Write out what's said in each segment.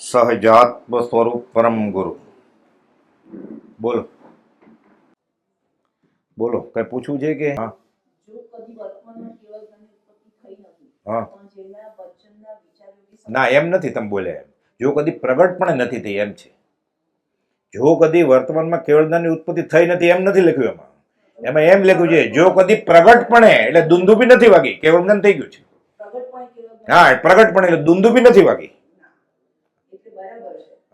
સહજાત્મ સ્વરૂપ પરમ ગુરુ. બોલો. બોલો કઈ પૂછવું છે કે? હા. પણ ના એમ નથી તમે બોલ્યા એમ. જો કદી પ્રગટપણે નથી થઈ એમ છે. જો કદી વર્તમાનમાં કેવળદાનની ઉત્પત્તિ થઈ નથી એમ નથી લખ્યું એમાં. એમાં એમ લખ્યું છે જો કદી પ્રગટપણે એટલે દુંદુબી નથી વાગી કેવળદાન થઈ ગયું છે. હા પ્રગટ પણ પ્રગટપણે એટલે દુંદુબી નથી વાગી.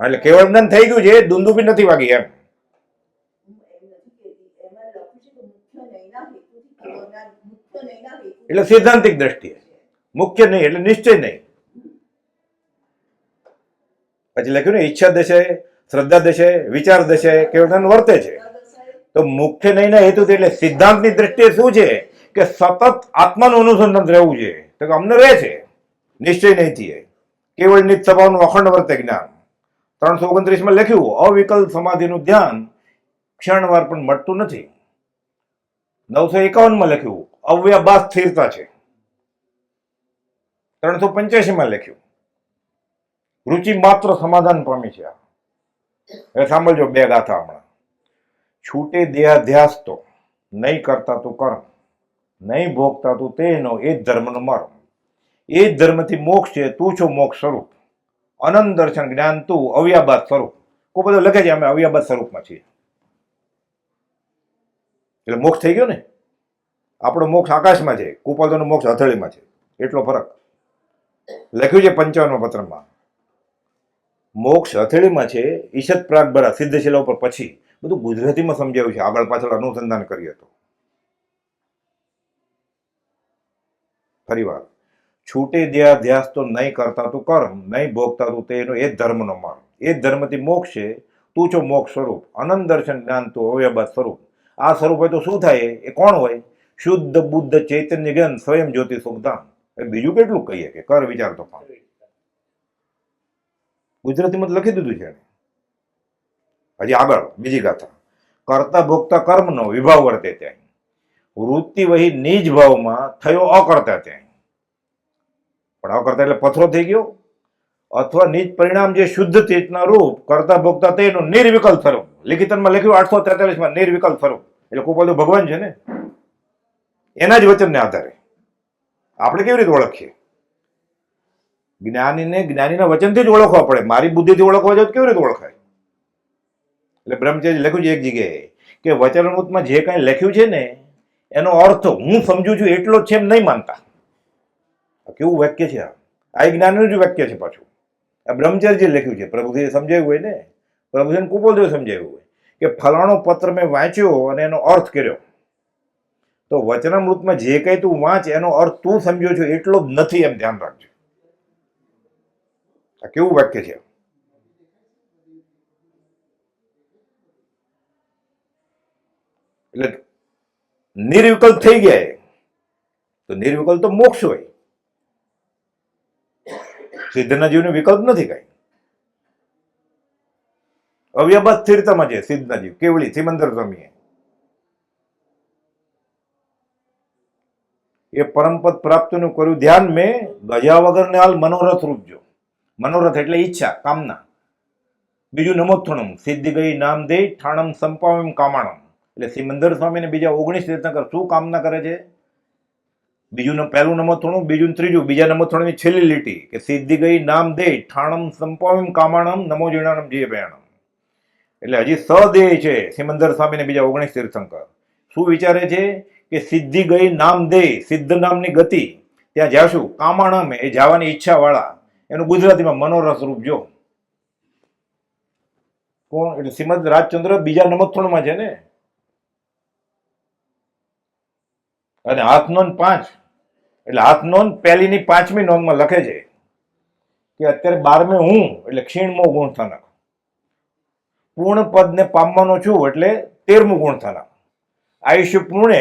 એટલે કેવળદાન થઈ ગયું છે દુંદુબી નથી વાગી એમ. કેવળ એટલે સૈદ્ધાંતિક દ્રષ્ટિએ. મુખ્ય નહીં, એટલે નિશ્ચય નહીં. પછી લખ્યું ને, ઈચ્છા દશે, શ્રદ્ધા દશે, વિચાર દશે કેવળદાન વર્તે છે. તો મુખ્ય નહીંના હેતુથી એટલે સિદ્ધાંતની દ્રષ્ટિએ શું છે? કે સતત આત્માનું અનુસંધાન રહેવું છે. તો અમને રહે છે. નિશ્ચય નહીંથી કેવળ નિત સ્વભાવનું અખંડ વર્તે જ્ઞાન. ત્રણસો ઓગણત્રીસમાં લખ્યું અવિકલ્પ સમાધિનું ધ્યાન ક્ષણવાર પણ મટતું નથી. નવસો એકાવનમાં લખ્યું અવ્યાબાદ સ્થિરતા છે. ત્રણસો પંચ્યાસીમાં લખ્યું રુચિ માત્ર સમાધાન પામી છે. હવે સાંભળજો બે ગાથા હમણાં. છૂટે દેહાધ્યાસ તો નહીં કરતા તું કર્મ, નહીં ભોગતા તું તેનો, એ જ ધર્મનો મર્મ એ જ ધર્મથી મોક્ષ છે, તું છો મોક્ષ સ્વરૂપ. અનંત દર્શન જ્ઞાન તું અવ્યાબાદ સ્વરૂપ. કોઈ બધો લખે છે, અમે અવ્યાબાદ સ્વરૂપમાં છીએ. એટલે મોક્ષ થઈ ગયો ને? આપણો મોક્ષ આકાશમાં છે કુપાલનો મોક્ષ હથેળીમાં છે. એટલો ફરક. લખ્યું છે પંચાવન પત્રમાં. મોક્ષ હથેળીમાં છે, ઈશત પ્રાગભરા સિદ્ધશિલા ઉપર પછી. બધું ગુજરાતીમાં સમજાવ્યું છે, આગળ પાછળ અનુસંધાન કરીએ તો ફરી વાર. છૂટે ધ્યાસ તો નહીં કરતા તું કર્મ નહીં ભોગતા તું તેનો એ ધર્મનો માર્ગ. એ ધર્મથી મોક્ષ છે તું છો મોક્ષ સ્વરૂપ. અનંત દર્શન જ્ઞાન તું અવ્યબત સ્વરૂપ. આ સ્વરૂપ હોય તો શું થાય? એ કોણ હોય? શુદ્ધ બુદ્ધ ચૈતન્ય જ્ઞાન સ્વયં જ્યોતિ સુખધામ એ બીજું કેટલું કહીએ કે કર વિચાર તો પણ ગુજરાતીમાં લખી દીધું છે હજી આગળ, બીજી ગાથા. કરતા ભોગતા કર્મનો વિભાવ વર્તે ત્યાં. વૃત્તિ વહી નિજ ભાવમાં થયો અકર્તા ત્યાં. પણ કરતા એટલે પથરો થઈ ગયો. અથવા નિજ પરિણામ જે શુદ્ધ ચેતના રૂપ કરતા ભોગતા તેનું નિર્વિકલ્પ સ્વરૂપ લિખિતનમાં લખ્યું આઠસો તેતાલીસમાં નિર્વિકલ્પ સ્વરૂપ એટલે કુપલ તો ભગવાન છે ને? એના જ વચનને આધારે. આપણે કેવી રીતે ઓળખીએ? જ્ઞાનીને જ્ઞાનીના વચનથી જ ઓળખવા પડે. મારી બુદ્ધિથી ઓળખવા જાવ તો કેવી રીતે ઓળખાય? એટલે બ્રહ્મચર્ય લખ્યું છે એક જગ્યાએ કે વચનામૃતમાં જે કાંઈ લખ્યું છે ને, એનો અર્થ હું સમજુ છું એટલો જ છે એમ નહીં માનતા. આ કેવું વાક્ય છે આ. જ્ઞાનનું જ વાક્ય છે પાછું. આ બ્રહ્મચર્ય લખ્યું છે. પ્રભુજીએ સમજાવ્યું હોય ને? પ્રભુજીને કુપોલદેવ સમજાવ્યું હોય કે ફલાણો પત્ર મેં વાંચ્યો અને એનો અર્થ કર્યો. તો વચનામૃતમાં જે કંઈ તું વાંચ, એનો અર્થ તું સમજ્યો છો એટલો જ નથી એમ ધ્યાન રાખજો. આ કેવું વાક્ય છે? એટલે નિર્વિકલ્પ થઈ ગયા. તો નિર્વિકલ્પ તો મોક્ષ હોય. સિદ્ધના જીવને વિકલ્પ નથી કઈ. સ્થિરતામાં છે સિદ્ધના જીવ. કેવળી? સિમંદર સ્વામીએ. એ પરમપદ પ્રાપ્તનું કર્યું. ધ્યાન મેં ગજા વગરને હાલ મનોરથ રૂપજો મનોરથ એટલે ઈચ્છા, કામના. બીજું નમોથણમ સિદ્ધિ ગઈ નામ દે ઠાણમ સંપાવમ કામાણમ. એટલે સિમંદર સ્વામીને બીજા ઓગણીસ તીર્થંકર શું કામના કરે છે? બીજું પહેલું પહેલું નમોથણું બીજું ત્રીજું, બીજા નમોથણની છેલ્લી લીટી કે સિદ્ધિ ગઈ નામ દે, ઠાણમ સંપાવમ કામાણમ, નમો જીણાનમ જીય ભયાણમ એટલે હજી સદેહ છે, સિમંદર સ્વામીને બીજા ઓગણીસ તીર્થંકર. શું વિચારે છે કે સિદ્ધિ ગઈ નામ દે, સિદ્ધ નામની ગતિ, ત્યાં જાશું, કામાણમ એ જવાની ઈચ્છા વાળા એનું ગુજરાતીમાં મનોરસ રૂપ જો. કોણ? એટલે શ્રીમદ રાજચંદ્ર બીજા નમોત્થણમાં છે ને? અને હાથ નોંધ પાંચ. એટલે હાથ નોંધ પહેલીની પાંચમી નોંધમાં લખે છે કે અત્યારે બારમે હું, એટલે ક્ષીણમો ગુણ સ્થાનક પૂર્ણ પદને પામવાનો છું એટલે તેરમું ગુણ સ્થાનક આયુષ્ય પૂર્ણે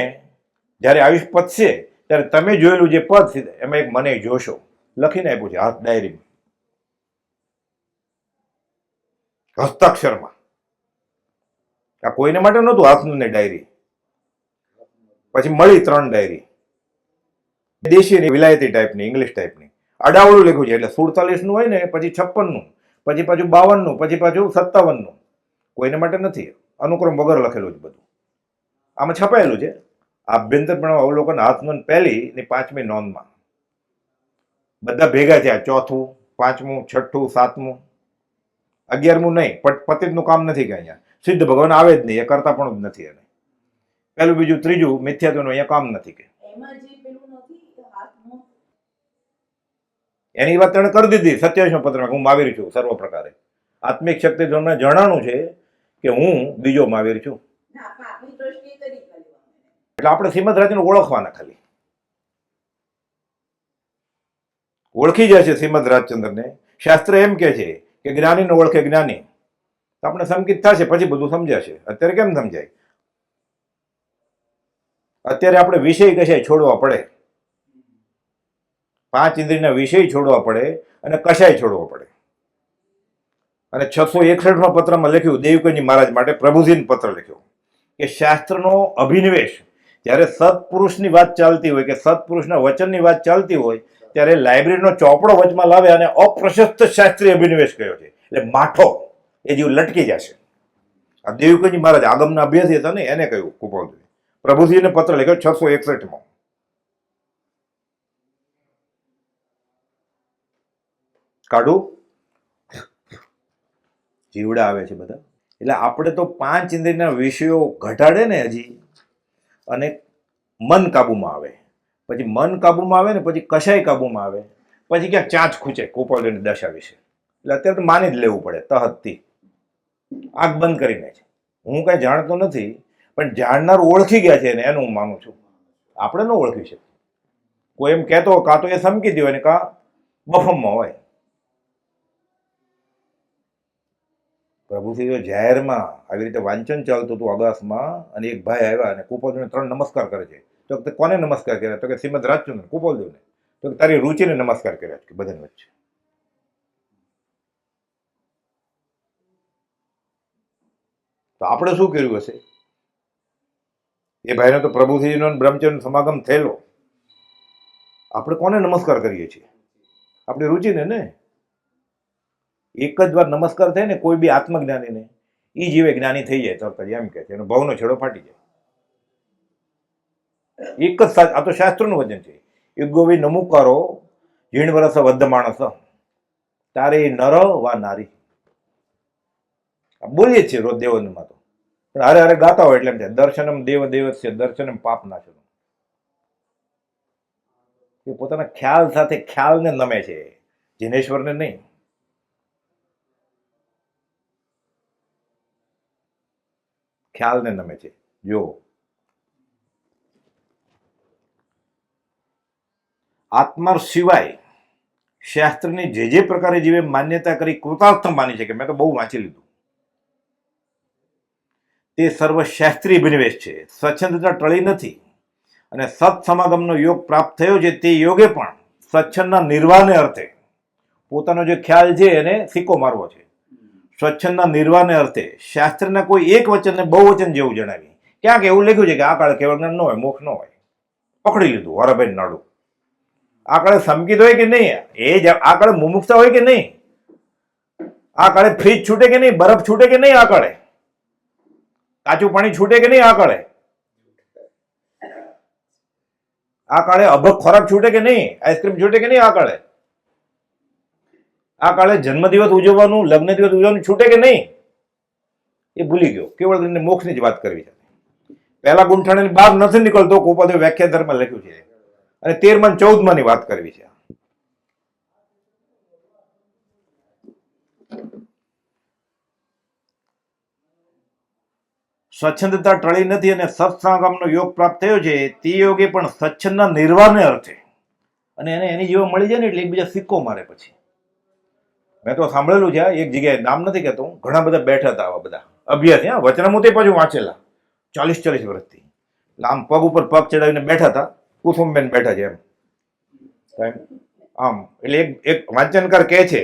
જ્યારે આયુષ પતશે ત્યારે તમે જોયેલું જે પદ છે, એમાં એક મને જોશો. લખીને આપ્યું છે, હાથ ડાયરીમાં. હસ્તાક્ષરમાં. આ કોઈને માટે નહોતું, હાથનું ને ડાયરી. પછી મળી ત્રણ ડાયરી. દેશી વિલાયતી ટાઈપની ઇંગ્લિશ ટાઈપની અડાવડું લખ્યું છે, એટલે સુડતાલીસનું હોય ને, પછી છપ્પનનું, પછી પાછું બાવનનું, પછી પાછું સત્તાવનનું. કોઈને માટે નથી. અનુક્રમ વગર લખેલું જ બધું. આમાં છપાયેલું છે. આભ્યંતર પણ અવલોકન હાથ નોંધ પહેલી ને પાંચમી નોંધમાં. બધા ભેગા થયા, ચોથું, પાંચમું, છઠ્ઠું, સાતમું. અગિયારમું નહીં પટ પતિતનું કામ નથી કે અહીંયા. સિદ્ધ ભગવાન આવે જ નહીં, એ કરતા પણ નથી એને. પહેલું, બીજું, ત્રીજું મિથ્યાત્વનું અહીંયા કામ નથી કે એમાં જે પેલું નથી હાથનું એની વાત તેણે કરી દીધી સત્યાવીસમાં પત્રમાં હું મહાવીર છું સર્વ પ્રકારે. આત્મિક શક્તિ તમને જણાણું છે કે હું બીજો મહાવીર છું. એટલે આપણે શ્રીમદ રાજને ઓળખવાના ખાલી. ઓળખી જાય છે શ્રીમદ રાજચંદ્રને. શાસ્ત્ર એમ કે છે કે જ્ઞાનીને ઓળખે જ્ઞાની. તો આપણે સંકિત થશે પછી બધું સમજાશે. અત્યારે કેમ સમજાય? અત્યારે આપણે વિષય કશાય છોડવા પડે. પાંચ ઇન્દ્રિયના વિષય છોડવા પડે અને કશાય છોડવો પડે. અને છસો એકસઠમાં પત્રમાં લખ્યું દેવકજી મહારાજ માટે પ્રભુજીને પત્ર લખ્યો કે શાસ્ત્રનો અભિનિવેશ, જ્યારે સત્પુરુષની વાત ચાલતી હોય કે સત્પુરુષના વચનની વાત ચાલતી હોય, ત્યારે લાઇબ્રેરીનો ચોપડો વચમાં લાવે અને અપ્રશસ્ત શાસ્ત્રીય અભિનિવેશ કયો છે. એટલે માઠો, એ જીવ લટકી જશે. આ દેવકજી મહારાજ આગમના અભ્યાસી હતા ને, એને કહ્યું કુપાલજી પ્રભુજીને પત્ર લખ્યો છસો એકસઠમાં. કાઢું. જીવડા આવે છે બધા. એટલે આપણે તો પાંચ ઇન્દ્રિયના વિષયો ઘટાડે ને હજી અને મન કાબુમાં આવે. પછી મન કાબુમાં આવે ને પછી કશાય કાબુમાં આવે. પછી ક્યાંક ચાંચ ખૂંચે કુપાલની દશા વિશે. એટલે અત્યારે તો માની જ લેવું પડે, તહતથી. આંખ બંધ કરીને છે હું કાંઈ જાણતો નથી, પણ જાણનાર ઓળખી ગયા છે ને એનું હું માનું છું. આપણે ન ઓળખી શકીએ. કોઈ એમ કહેતો કાં તો એ સમકી દો ને કાં બફમમાં હોય. પ્રભુશ્રીઓ જાહેરમાં આવી રીતે વાંચન ચાલતું હતું અગાસમાં અને એક ભાઈ આવ્યા અને કુપોલજીને ત્રણ નમસ્કાર કરે છે. તો તે કોને નમસ્કાર કર્યા? તો કે શ્રીમદ રાજચંદ્ર કુપોલજીને તો કે તારી રુચિને નમસ્કાર કર્યા કે બધાની વચ્ચે. તો આપણે શું કર્યું હશે? એ ભાઈનો તો પ્રભુશ્રીનો બ્રહ્મચર્ય સમાગમ થયેલો. આપણે કોને નમસ્કાર કરીએ છીએ? આપણી રુચિને ને? એક જ વાર નમસ્કાર થાય ને, કોઈ બી આત્મજ્ઞાનીને એ જીવે જ્ઞાની થઈ જાય તરત જ, એમ કે એનો ભાવનો છેડો ફાટી જાય. એક જ આ તો શાસ્ત્રનું વચન છે. એક યુગોવી નમુકારો જીણ વરસ વદ્ધ માણસ, તારે નર વા નારી. બોલીએ છીએ રોજ દેવનમાં તો. પણ હારે હારે ગાતા હોય એટલે એમ છે દર્શનમ દેવ દેવસ્ય, દર્શનમ પાપ નાશનમ. એ પોતાના ખ્યાલ સાથે ખ્યાલને નમે છે. જીનેશ્વરને નહીં. ખ્યાલને નમે છે. જો. આત્મા સિવાય શાસ્ત્રની જે જે પ્રકારે જીવે માન્યતા કરી કૃતાર્થ માની છે કે મેં તો બહુ વાંચી લીધું. તે સર્વ શાસ્ત્રીય અભિનિવેશ છે. સ્વચ્છંદતા ટળી નથી અને સત્સમાગમનો યોગ પ્રાપ્ત થયો છે તે યોગે પણ સ્વચ્છંદના નિર્વાહને અર્થે. પોતાનો જે ખ્યાલ છે એને સિક્કો મારવો છે. સ્વચ્છંદના નિર્વાહને અર્થે શાસ્ત્રના કોઈ એક વચનને બહુ વચન જેવું જણાવી. ક્યાંક એવું લખ્યું છે કે આ કાળ કેવળ ન હોય મુખ ન હોય. પકડી લીધું વરાભાઈ નાડુ. આ કાળે સમકીત હોય કે નહીં? એ જ આ કાળે મુમુક્ષતા હોય કે નહીં? આ કાળે ફ્રીજ છૂટે કે નહીં? બરફ છૂટે કે નહીં આ કાળે? કાચું પાણી છૂટે કે નહીં આ કાળે? આ કાળે અભક ખોરાક છૂટે કે નહીં? આઈસ્ક્રીમ છૂટે કે નહીં આ કાળે? આ કાળે જન્મદિવસ ઉજવવાનું લગ્ન દિવસ ઉજવવાનું છૂટે કે નહીં? એ ભૂલી ગયો. કેવળ તેને મોક્ષની જ વાત કરવી છે. પહેલા ગુંઠાણાની બહાર નથી નીકળતો કોપાદેવ વ્યાખ્યા ધર્મ લખ્યું છે. અને તેરમાં ચૌદમાં ની વાત કરવી છે. સ્વચ્છંદતા ટળી નથી અને સત્સંગમનો યોગ પ્રાપ્ત થયો છે, તે યોગે પણ સ્વચ્છંદના નિર્વાહને અર્થે. અને એને એની જેવો મળી જાય ને એટલે એકબીજા સિક્કો મારે પછી. મેં તો સાંભળેલું છે, એક જગ્યાએ નામ નથી કહેતો. ઘણા બધા બેઠા હતા આવા બધા. અભ્યાસ, હા, વચનામૃતે પાછું વાંચેલા, ચાલીસ ચાલીસ વર્ષથી. એટલે આમ પગ ઉપર પગ ચડાવીને બેઠા હતા, કુસુમબેન બેઠા છે એમ. સાહેબ, આમ, એટલે એક એક વાંચનકાર કહે છે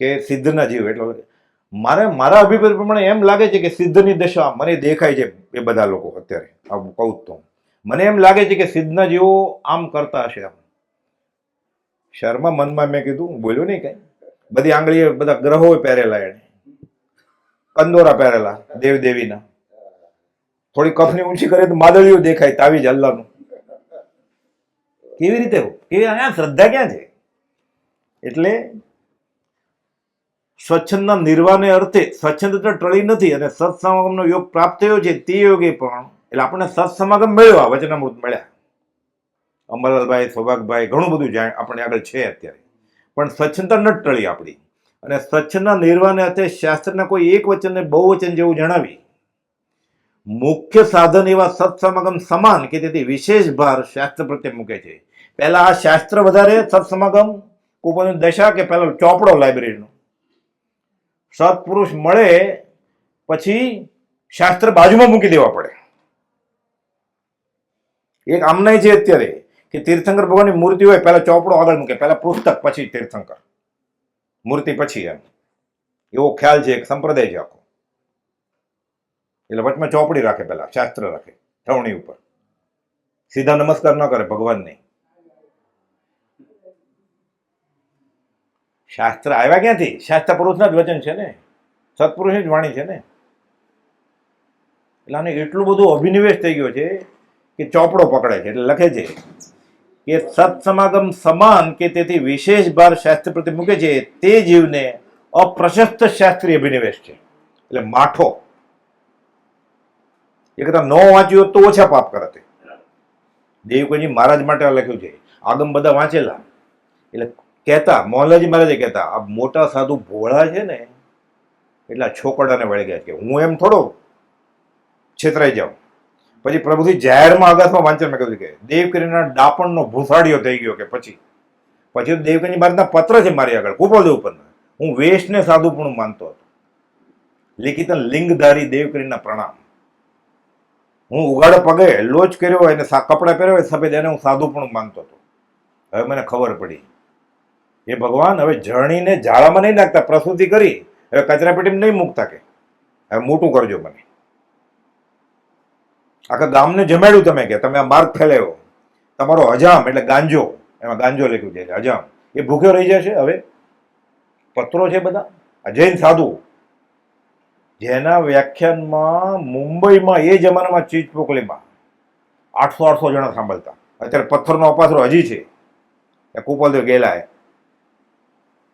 કે સિદ્ધના જીવ, એટલે મારે, મારા અભિપ્રાય પ્રમાણે એમ લાગે છે કે સિદ્ધની દશા મને દેખાય છે એ બધા લોકો અત્યારે, આવું કહું તો મને એમ લાગે છે કે સિદ્ધના જીવો આમ કરતા હશે આમ શર્મા મનમાં મેં કીધું બોલ્યો નહીં કઈ. બધી આંગળીએ બધા ગ્રહો પહેરેલા એને. કંદોરા પહેરેલા દેવ દેવીના થોડી કફની ઊંચી કરે તો માદળીઓ દેખાય તાવીજ અલ્લાહનું કેવી રીતે? કેવી આ શ્રદ્ધા ક્યાં છે? એટલે સ્વચ્છંદના નિર્વાહને અર્થે સ્વચ્છંદતા ટળી નથી અને સત્સમાગમનો યોગ પ્રાપ્ત થયો છે તે યોગે પણ એટલે આપણને સત્સમાગમ મળ્યો, આ વચનામૃત મળ્યા. અમરલાલભાઈ, સૌભાગભાઈ, ઘણું બધું જાણ આપણે આગળ છે અત્યારે. પણ સ્વચ્છતા ન ટળી આપણી. અને સ્વચ્છના નિર્વાહને અર્થે શાસ્ત્રના કોઈ એક વચનને બહુ વચન જેવું જણાવી. મુખ્ય સાધન એવા સત્સમાગમ સમાન કે તેથી વિશેષ ભાર શાસ્ત્ર પ્રત્યે મૂકે છે. પહેલા આ શાસ્ત્ર વધારે સત્સમાગમ કુપનની દશા કે પહેલો ચોપડો લાઇબ્રેરીનો. સત્પુરુષ મળે પછી શાસ્ત્ર બાજુમાં મૂકી દેવા પડે. એક આમનાય છે અત્યારે. કે તીર્થંકર ભગવાનની મૂર્તિ હોય, પહેલા ચોપડો આગળ મૂકે, પહેલા પુસ્તક, પછી તીર્થંકર. મૂર્તિ પછી એમ. એવો ખ્યાલ છે એક સંપ્રદાય છે આખો. એટલે વચમાં ચોપડી રાખે પહેલા, શાસ્ત્ર રાખે, ઠવણી ઉપર. સીધા નમસ્કાર ન કરે ભગવાનને. શાસ્ત્ર આવ્યા ક્યાંથી? શાસ્ત્ર પુરુષના જ વચન છે ને? સત્પુરુષની જ વાણી છે ને? એટલે આને એટલું બધું અભિનિવેશ થઈ ગયો છે કે ચોપડો પકડે છે, એટલે લખે છે. કે સત્સમાગમ સમાન કે તેથી વિશેષ ભાર શાસ્ત્ર પ્રતિ મૂકે છે, તે જીવને અપ્રશસ્ત શાસ્ત્રીય અભિનિવેશ છે. એટલે માઠો. એ કરતા ન વાંચ્યું હોત તો ઓછા પાપ કરે દેવ દેવકોજી મહારાજ માટે લખ્યું છે. આગમ બધા વાંચેલા. એટલે કહેતા, મોહનલાલજી મહારાજે કહેતા, આ મોટા સાધુ ભોળા છે ને, એટલા છોકરાને વળી ગયા છે હું એમ થોડો છેતરાઈ જાઉં. પછી પ્રભુથી જાહેરમાં અગાસમાં વાંચન મેં કહ્યું કે દેવકરીના ડાપણનો ભૂસાડીઓ થઈ ગયો કે પછી? પછી તો દેવકરી બાદના પત્ર છે મારી આગળ કુપોદેવ ઉપરના. હું વેશને સાધુપણું માનતો હતો. લિખિત લિંગધારી દેવકરીના પ્રણામ. હું ઉગાડે પગે લોચ કર્યો હોય અને કપડાં પહેર્યા હોય સફેદ, એને હું સાધુપણું માનતો હતો. હવે મને ખબર પડી. એ ભગવાન, હવે જણીને ઝાડામાં નહીં નાખતા, પ્રસૂતિ કરી. હવે કચરા પેટીમાં નહીં મૂકતા કે? હવે મોટું કરજો મને. આખા ગામને જમાડ્યું તમે કે તમે આ માર્ગ ફેલાયો. તમારો હજામ એટલે ગાંજો. એમાં ગાંજો લખ્યું છે હજામ એ ભૂખ્યો રહી જશે હવે. પત્રો છે બધા. આ જૈન સાધુ. જેના વ્યાખ્યાનમાં મુંબઈમાં એ જમાનામાં ચીજ પોકલીમાં આઠસો આઠસો જણા સાંભળતા. અત્યારે પથ્થરનો અપાસરો હજી છે. એ કુપલદેવ ગયેલા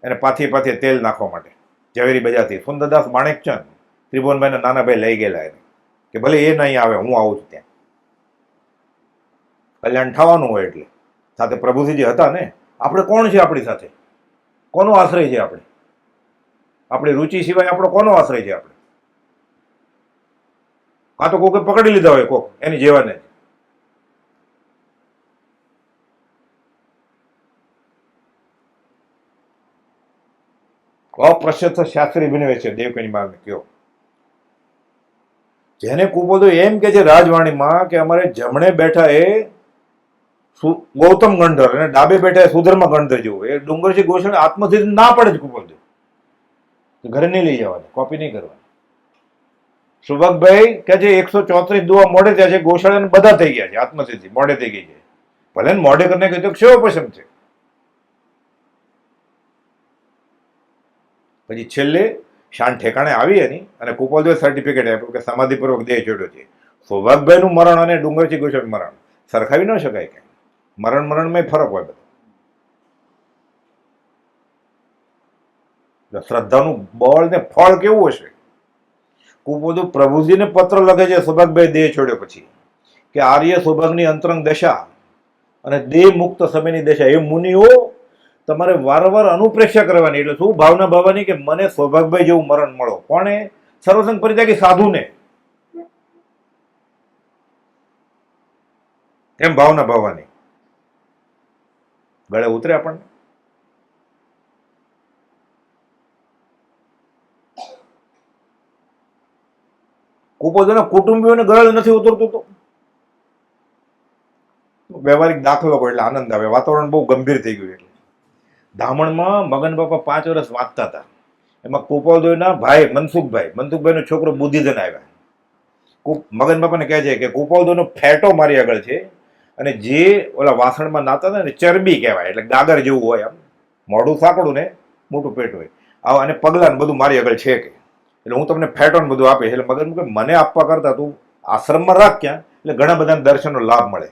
એને પાથી પાથી તેલ નાખવા માટે. ઝવેરી બજારથી. સુંદરદાસ માણેકચંદ ત્રિભુવનભાઈના નાના ભાઈ લઈ ગયેલા એને. કે ભલે એ નહીં આવે, હું આવું છું ત્યાં. કલ્યાણ થવાનું હોય એટલે. સાથે પ્રભુજીજી હતા ને, આપણે કોણ છે આપણી સાથે? કોનો આશ્રય છે આપણે? આપણી રુચિ સિવાય આપણો કોનો આશ્રય છે આપણે? કાં તો કોકે પકડી લીધા હોય કોક, એની જેવાને અપ્રશસ્ત શાસ્ત્રી બન્યો છે, દેવકની મારને કયો? જેને કૂપો તો એમ કે છે રાજવાણીમાં કે અમારે જમણે બેઠા એ ગૌતમ ગંધર અને ડાબે બેઠા એ સુધર્મા ગંધર જેવું એ ડુંગરસિંહ ગોસ્વામી આત્મસિદ્ધ ના પડે જ કુપોદો ઘરે નહીં લઈ જવાની, કોપી નહીં કરવાની. સુભગભાઈ કે જે એકસો ચોત્રીસ દુઆ મોડે થયા છે ગોશાળાને બધા થઈ ગયા છે, આત્મસિદ્ધિ, મોડે થઈ ગઈ છે. ભલે મોડે કરીને કહ્યું તો કેવો પસંદ છે? પછી છેલ્લે શાન ઠેકાણે આવી એની અને કુપોલદેવ સર્ટિફિકેટ આપ્યું કે સમાધિપૂર્વક દેહ છોડ્યો છે. સૌભાગભાઈનું મરણ અને ડુંગરજી ગોસ્વામી મરણ. સરખાવી ન શકાય કે મરણ મરણમાં ફરક હોય બધો. શ્રદ્ધાનું બળ ને ફળ કેવું હશે? કુપોદુ પ્રભુજીને પત્ર લખે છે સૌભાગભાઈ દેહ છોડ્યો પછી. કે આર્ય સૌભાગની અંતરંગ દશા અને દેહ મુક્ત સમયની દશા. એ મુનિઓ તમારે વારંવાર અનુપ્રેક્ષા કરવાની. એટલે શું? ભાવના ભાવવાની કે મને સૌભાગભાઈ જેવું મરણ મળો. કોણે? સર્વસંગ પરિત્યાગી સાધુને. એમ ભાવના ભાવવાની ગળે ઉતરે આપણને. કુપોદના કુટુંબીઓને ગળે નથી ઉતરતું તો? વ્યવહારિક દાખલો એટલે આનંદ આવે. વાતાવરણ બહુ ગંભીર થઈ ગયું એટલે. ધામણમાં મગન બાપા પાંચ વર્ષ વાંચતા હતા. એમાં કુપોલદેવના ભાઈ મનસુખભાઈ, મનસુખભાઈનો છોકરો બુદ્ધિધન આવ્યા. કુપ મગન બાપાને કહે છે કે કુપોલદેવનો ફેટો મારી આગળ છે અને જે ઓલા વાસણમાં નાતા હતા ને ચરબી કહેવાય, એટલે ગાગર જેવું હોય આમ મોઢું સાંકડું ને મોટું પેટ હોય. આવા અને પગલાં બધું મારી આગળ છે કે. એટલે હું તમને ફેટો ને બધું આપીશ. એટલે મગન મને આપવા કરતા તું આશ્રમમાં રાખ ક્યાં? એટલે ઘણા બધાને દર્શનનો લાભ મળે.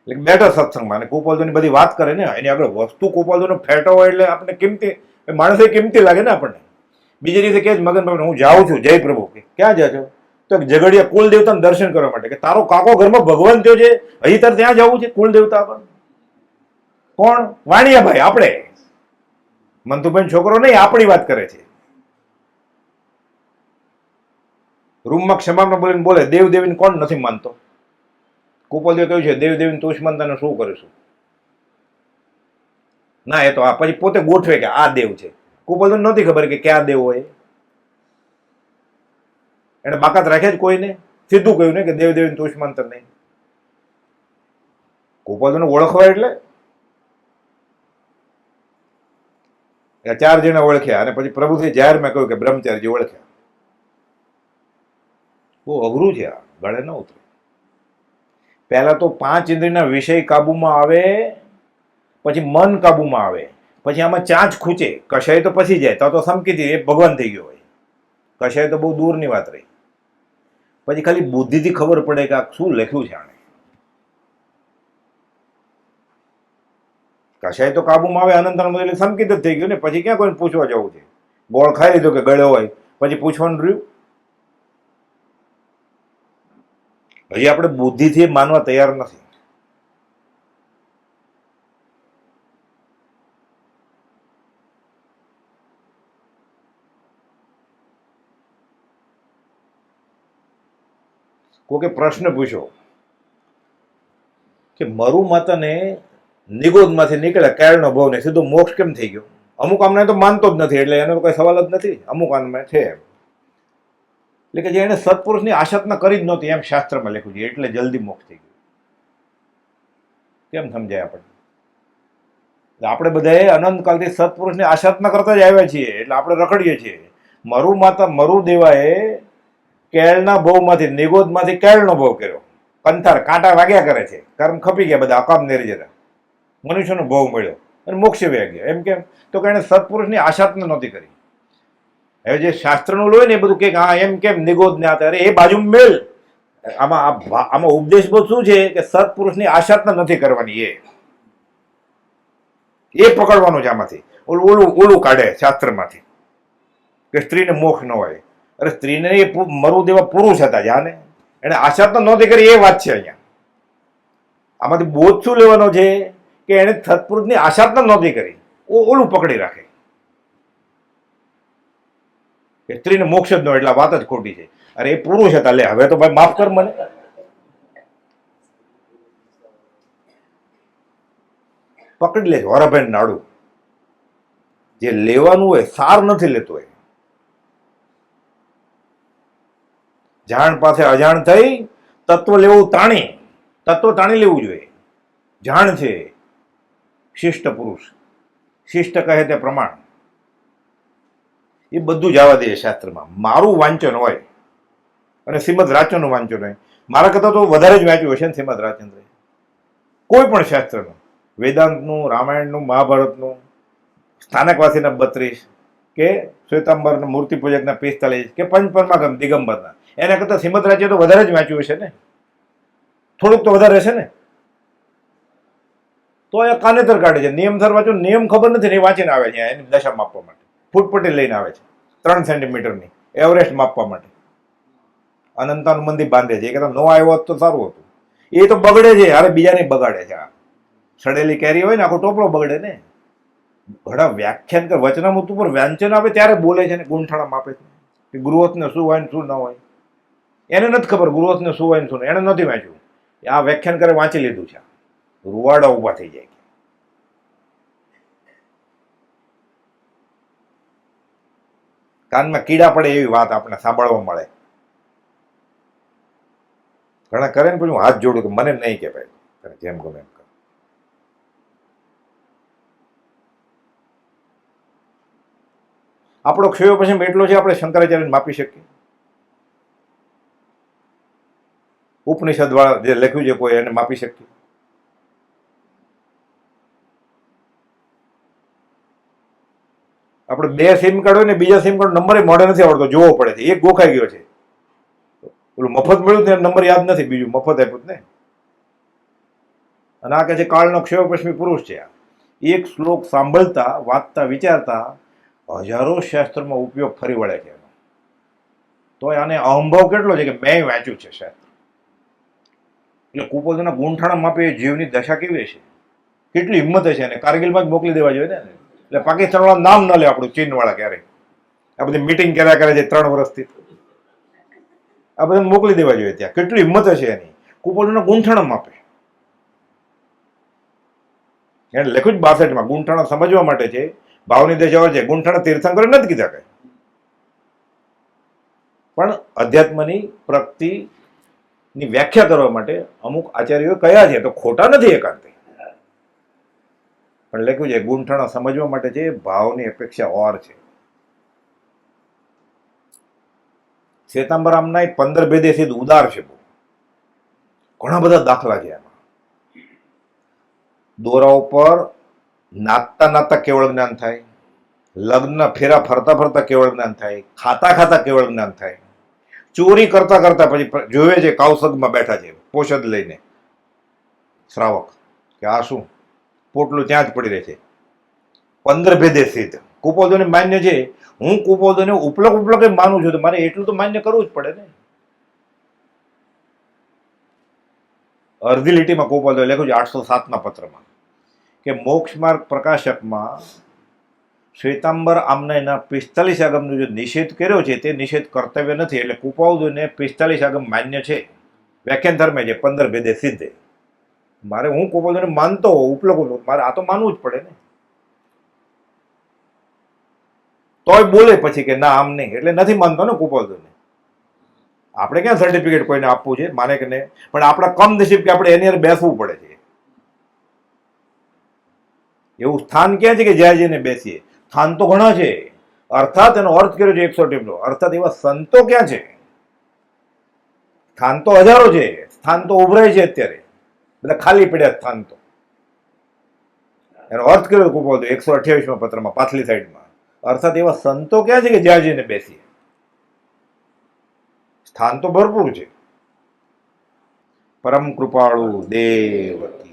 એટલે બેટર સત્સંગમાં. અને કુપોલદોની બધી વાત કરે ને, એની આગળ વસ્તુ કુપોલદોનો ફેટો હોય એટલે આપણે કિંમતી માણસે કિંમતી લાગે ને આપણને. બીજી રીતે કે મગન હું જાઉં છું, જય પ્રભુ. કે ક્યાં જા છો? તો ઝઘડિયા કુલ દેવતાનું દર્શન કરવા માટે. કે તારો કાકો ઘરમાં ભગવાન થયો છે હજી તારે ત્યાં જવું છે કુલ દેવતા આગળ કોણ? વાણિયાભાઈ, આપણે. મંતુબેન છોકરો નહીં, આપણી વાત કરે છે. રૂમમાં ક્ષમામાં બોલીને બોલે દેવ દેવીને કોણ નથી માનતો? કુપોલદેવ કહ્યું છે દેવ દેવીને દુશ્મનતાને શું કરીશું? ના, એ તો આ પછી પોતે ગોઠવે કે આ દેવ છે. ગોપાલદેવ નથી ખબર કે ક્યાં દેવ હોય એને બાકાત રાખ્યા જ કોઈને. સીધું કહ્યું ને કે દેવ દેવીને દુશ્મંતર નહીં. ગોપાલદેવને ઓળખવા એટલે? એ ચાર જણા ઓળખ્યા અને પછી પ્રભુથી જાહેરમાં કહ્યું કે બ્રહ્મચારીજી ઓળખ્યા. બહુ અઘરું છે આ. ગળે ન ઉતરે. પહેલા તો પાંચ ઇન્દ્રિયના વિષય કાબુમાં આવે, પછી મન કાબુમાં આવે, પછી આમાં ચાંચ ખૂચે. કશાય તો પછી જાય, તો તો સમકીથી એ ભગવાન થઈ ગયો હોય. કશાય તો બહુ દૂરની વાત રહી. પછી ખાલી બુદ્ધિથી ખબર પડે કે આ શું લખ્યું છે આણે. કશાય તો કાબૂમાં આવે અનંતના અનંત એટલે સમકિત જ થઈ ગયું ને, પછી ક્યાં કોઈને પૂછવા જવું છે? ગોળ ખાઈ લીધો કે ગળ્યો હોય, પછી પૂછવાનું રહ્યું. હજી આપણે બુદ્ધિથી માનવા તૈયાર નથી. કોકે પ્રશ્ન પૂછ્યો કે મરુ માતાને નિગોદમાંથી નીકળ્યા કેળનો ભાવ નહીં સીધો મોક્ષ કેમ થઈ ગયો? અમુક આમને તો માનતો જ નથી, એટલે એનો કોઈ સવાલ જ નથી. અમુક આનમાં છે એમ. એટલે કે જે એને સત્પુરુષની આશાતના કરી જ નહોતી, એમ શાસ્ત્રમાં લખ્યું છે, એટલે જલ્દી મોક્ષ થઈ ગયું. કેમ સમજાય આપણને? આપણે બધાએ અનંતકાલથી સત્પુરુષની આશાતના કરતા જ આવ્યા છીએ, એટલે આપણે રખડીએ છીએ. મરુ માતા મરુ દેવાએ કેળના ભવમાંથી, નિગોદમાંથી કેળનો ભવ કર્યો. કંથાર કાંટા વાગ્યા કરે છે, કર્મ ખપી ગયા બધા, અકામ જતા. મનુષ્યનો ભવ મળ્યો અને મોક્ષ વ્યા ગયો. એમ કેમ? તો કે એણે સત્પુરુષની આશાતના નહોતી કરી. હવે જે શાસ્ત્રનું લોય ને એ બધું કે હા, એમ કેમ નિગોદ જ્ઞાતા અરે, એ બાજુ મેલ. આમાં આમાં ઉપદેશ બહુ શું છે કે સત્પુરુષની આશાતના નથી કરવાની એ. એ પકડવાનું છે આમાંથી. ઓલું ઓલું ઓલું કાઢે શાસ્ત્રમાંથી. કે સ્ત્રીને મોખ ન હોય. અરે, સ્ત્રીને એ મરવું મરુ દેવા પુરુષ હતા જાને એને આશાતના નહોતી કરી, એ વાત છે અહીંયા. આમાંથી બોધ શું લેવાનો છે? કે એને સત્પુરુષની આશાતના નહોતી કરી. ઓલું પકડી રાખે. કે સ્ત્રીને મોક્ષ જ ન એટલે વાત જ ખોટી છે. અરે એ પુરુષ હતા, લે, હવે તો ભાઈ માફ કર મને. પકડી લે વરાભાઈ નાડું. જે લેવાનું હોય, સાર નથી લેતો હોય જાણ પાસે અજાણ થઈ, તત્વ લેવું તાણી. તત્વ તાણી લેવું જોઈએ. જાણ છે. શિષ્ટ પુરુષ. શિષ્ટ કહે તે પ્રમાણ. એ બધું જવા દે શાસ્ત્રમાં. મારું વાંચન હોય અને શ્રીમદ રાજચંદ્રનું વાંચન હોય. મારા કરતાં તો વધારે જ વાંચ્યું હશે ને શ્રીમદ રાજચંદ્ર કોઈ પણ શાસ્ત્રનું. વેદાંતનું, રામાયણનું, મહાભારતનું, સ્થાનકવાસીના બત્રીસ કે શ્વેતાંબરના મૂર્તિ પૂજકના પિસ્તાલીસ કે પંચપરમાગમ દિગંબરના. એના કરતાં શ્રીમદ રાજ્ય તો વધારે જ વાંચ્યું હશે ને? થોડુંક તો વધારે હશે ને? તો એ કાનેતર કાઢે છે. નિયમસર વાંચો. નિયમ ખબર નથી ને એ વાંચીને આવે છે. એની દશા માપવા માટે. ફૂટપટ્ટી લઈને આવે છે, ત્રણ સેન્ટીમીટરની એવરેસ્ટ માપવા માટે. અનંતાનું મંદિર બાંધે છે, એ કરતા નો આવ્યો હોત તો સારું હતું. એ તો બગડે છે અરે બીજાને બગાડે છે આ. સડેલી કેરી હોય ને, આખો ટોપલો બગડે ને. ઘણા વ્યાખ્યાન કર, વચનામૃત ઉપર વ્યાંચન આવે ત્યારે બોલે છે ને ગુંઠાણા માપે છે. કે ગૃહસ્થને શું હોય ને, શું ન હોય. એને નથી ખબર ગૃહસ્થને શું હોય ને, શું એને નથી વાંચ્યું. આ વ્યાખ્યાન કરે, વાંચી લીધું છે. રૂવાડા ઊભા થઈ જાય. કાનમાં કીડા પડે એવી વાત આપણે સાંભળવા મળે. ઘણા કરે ને પછી હું હાથ જોડું કે મને નહીં કે ભાઈ જેમ ગમે એમ કર. આપણો ક્ષયો પછી એટલો છે આપણે શંકરાચાર્યને માપી શકીએ. ઉપનિષદ વાળા જે લખ્યું છે કોઈ એને માપી શકીએ. આપણે બે સિમ કાર્ડ હોય ને બીજા સિમ કાર્ડ નંબર મળે નથી આવડતો, જોવો પડે છે. એક ગોખાઈ ગયો છે. પેલું મફત મળ્યું ને નંબર યાદ નથી બીજું, મફત આપ્યું ને. અને આ કહે છે, કાળનો ક્ષય પશ્ચિમી પુરુષ છે એક શ્લોક સાંભળતા, વાંચતા, વિચારતા હજારો શાસ્ત્રમાં ઉપયોગ ફરી વળે છે. તો આને અહંભાવ કેટલો છે કે મેં વાંચ્યું છે શાસ્ત્ર? એટલે કુપોષણના ગુંઠાણા માપે જીવની દશા કેવી છે કેટલી હિંમત છે એને? કારગિલમાં જ મોકલી દેવા જોઈએ ને. એટલે પાકિસ્તાન વાળા નામ ન લે આપણું ચીન વાળા ક્યારેય. આ બધી મિટિંગ કર્યા કરે છે ત્રણ વર્ષથી. આ બધા મોકલી દેવા જોઈએ ત્યાં. કેટલી હિંમત હશે એની. કુપોષણના ગૂંથણમ માપે એને લખ્યું જ બાસઠમાં ગૂંઠણ સમજવા માટે છે. ભાવની દશાઓ છે. ગૂંઠણ તીર્થંકર નથી કીધા કઈ. પણ અધ્યાત્મની પ્રગતિની વ્યાખ્યા કરવા માટે અમુક આચાર્યો કયા છે? તો ખોટા નથી એકાંતે. પણ લખ્યું છે ગુંઠાણા સમજવા માટે છે ભાવની અપેક્ષા ઓર છે. શ્વેતાંબરામના એ પંદર ભેદે સિદ્ધ ઉદાર છે બહુ. ઘણા બધા દાખલા છે એમાં. દોરા ઉપર નાચતા નાચતા કેવળ જ્ઞાન થાય, લગ્ન ફેરા ફરતા ફરતા કેવળ જ્ઞાન થાય, ખાતા ખાતા કેવળ જ્ઞાન થાય. ચોરી કરતા કરતા પછી જોવે છે કાવસગમાં બેઠા છે, પોષદ લઈને. શ્રાવક, કે આ શું? પોટલું ત્યાં જ પડી રહે છે. પંદર ભેદે સિદ્ધ કુપોદોને માન્ય છે. હું કુપોદોને ઉપલક ઉપલક માનું છું, તો મારે એટલું તો માન્ય કરવું જ પડે ને. અર્ધી લીટીમાં કુપોદો લખ્યું છે આઠસો સાતના પત્રમાં. કે મોક્ષ માર્ગ પ્રકાશકમાં શ્વેતાંબર આમના પિસ્તાલીસ આગમનો જે નિષેધ કર્યો છે, તે નિષેધ કર્તવ્ય નથી, એટલે કુપાઉદોને પિસ્તાલીસ આગમ માન્ય છે. વ્યાખ્યાન ધર્મે છે, પંદર ભેદે સિદ્ધે મારે હું કુપાઉદોને માનતો હોઉં, ઉપલબ્ધ મારે આ તો માનવું જ પડે ને. તોય બોલે પછી કે ના, આમ નહીં. એટલે નથી માનતો ને કુપાઉદોને આપણે ક્યાં સર્ટિફિકેટ કોઈને આપવું છે? માને કે નહીં? પણ આપણા કમ નસીબ કે આપણે એની અંદર બેસવું પડે છે. એવું સ્થાન ક્યાં છે કે જ્યાં જઈને બેસીએ? સ્થાન તો ઘણા છે. અર્થાત એનો અર્થ કર્યો છે એકસો ટીમનો. અર્થાત એવા સંતો ક્યાં છે? સ્થાન તો હજારો છે. સ્થાન તો ઉભરાય છે અત્યારે. બધા ખાલી પડ્યા સ્થાન તો. એનો અર્થ કર્યો હતો? એકસો અઠ્યાવીસમાં પત્રમાં પાછલી સાઈડમાં. અર્થાત એવા સંતો ક્યાં છે કે જ્યાં જઈને બેસીએ? સ્થાન તો ભરપૂર છે. પરમ કૃપાળુ દેવતી